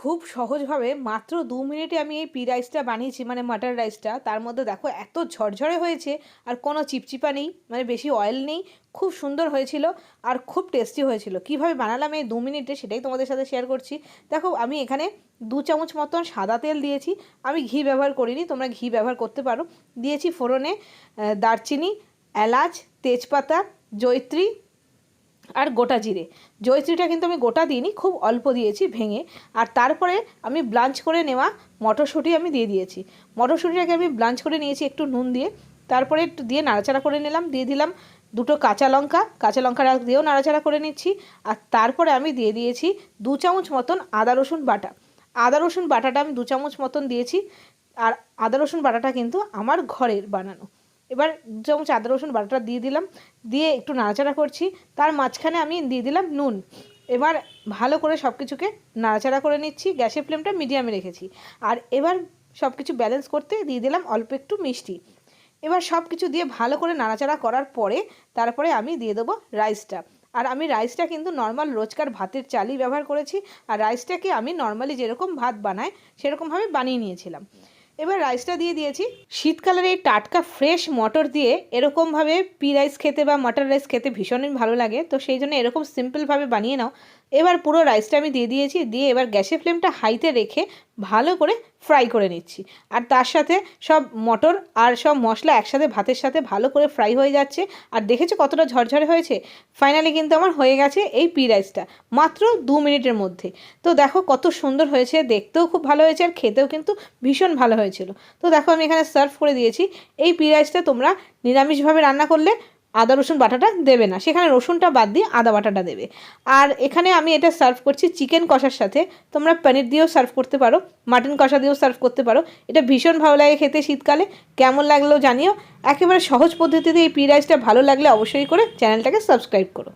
খুব সহজভাবে মাত্র দু মিনিটে আমি এই পি রাইসটা বানিয়েছি মানে মাটার রাইসটা তার মধ্যে দেখো এত ঝরঝরে হয়েছে, আর কোনো চিপচিপা নেই মানে বেশি অয়েল নেই, খুব সুন্দর হয়েছিল আর খুব টেস্টি হয়েছিল। কীভাবে বানালাম এই দু মিনিটে সেটাই তোমাদের সাথে শেয়ার করছি। দেখো আমি এখানে দু চামচ মতন সাদা তেল দিয়েছি, আমি ঘি ব্যবহার করিনি, তোমরা ঘি ব্যবহার করতে পারো। দিয়েছি ফোড়নে দারচিনি, এলাচ, তেজপাতা, জয়ত্রী আর গোটা জিরে। জয়ত্রীটা কিন্তু আমি গোটা দিইনি, খুব অল্প দিয়েছি ভেঙে। আর তারপরে আমি ব্লাঞ্চ করে নেওয়া মটরশুঁটি আমি দিয়ে দিয়েছি। মটরশুঁটিটাকে আমি ব্লাঞ্চ করে নিয়েছি একটু নুন দিয়ে। তারপরে একটু দিয়ে নাড়াচাড়া করে নিলাম, দিয়ে দিলাম দুটো কাঁচা লঙ্কা। কাঁচা লঙ্কা দিয়েও নাড়াচাড়া করে নিচ্ছি। আর তারপরে আমি দিয়ে দিয়েছি দু চামচ মতন আদা, রসুন, বাটা। আদা, রসুন, বাটাটা আমি দু চামচ মতন দিয়েছি। আর আদা, রসুন, বাটাটা কিন্তু আমার ঘরের বানানো। এবার যেমন আদা রসুন বাটাটা দিয়ে দিলাম, দিয়ে একটু নাড়াচাড়া করছি, তার মাঝখানে আমি দিয়ে দিলাম নুন। এবার ভালো করে সব কিছুকে নাড়াচাড়া করে নিচ্ছি, গ্যাসের ফ্লেমটা মিডিয়ামে রেখেছি। আর এবার সব কিছু ব্যালেন্স করতে দিয়ে দিলাম অল্প একটু মিষ্টি। এবার সব কিছু দিয়ে ভালো করে নাড়াচাড়া করার পরে তারপরে আমি দিয়ে দেবো রাইসটা আর আমি রাইসটা কিন্তু নর্মাল রোজকার ভাতের চালই ব্যবহার করেছি, আর রাইসটাকে আমি নর্মালি যেরকম ভাত বানাই, সেরকমভাবে বানিয়ে নিয়েছিলাম। এবার রাইসটা দিয়ে দিয়েছি। শীতকালের এই টাটকা ফ্রেশ মটর দিয়ে এরকমভাবে পি রাইস খেতে বা মটর রাইস খেতে ভীষণই ভালো লাগে। তো সেই জন্য এরকম সিম্পলভাবে বানিয়ে নাও। এবার পুরো রাইসটা আমি দিয়ে দিয়েছি, দিয়ে এবার গ্যাসের ফ্লেমটা হাইতে রেখে ভালো করে ফ্রাই করে নিচ্ছি। আর তার সাথে সব মটর আর সব মশলা একসাথে ভাতের সাথে ভালো করে ফ্রাই হয়ে যাচ্ছে। আর দেখেছ কতটা ঝরঝরে হয়েছে? ফাইনালি কিন্তু আমার হয়ে গেছে এই পি রাইসটা মাত্র দু মিনিটের মধ্যে। তো দেখো কত সুন্দর হয়েছে, দেখতেও খুব ভালো হয়েছে আর খেতেও কিন্তু ভীষণ ভালো হয়েছিল। তো দেখো আমি এখানে সার্ভ করে দিয়েছি। এই পি রাইসটা তোমরা নিরামিষভাবে রান্না করলে আদা, রসুন বাটাটা দেবে না। সেখানে রসুনটা বাদ দিয়ে আদা বাটাটা দেবে। আর এখানে আমি এটা সার্ভ করছি চিকেন কষার সাথে। তোমরা পনির দিয়েও সার্ভ করতে পারো মাটন কষা দিয়েও সার্ভ করতে পারো। এটা ভীষণ ভালো লাগে খেতে শীতকালে। কেমন লাগল জানিও। একেবারে সহজ পদ্ধতিতে এই পি রাইসটা ভালো লাগলে অবশ্যই করে চ্যানেলটাকে সাবস্ক্রাইব করো।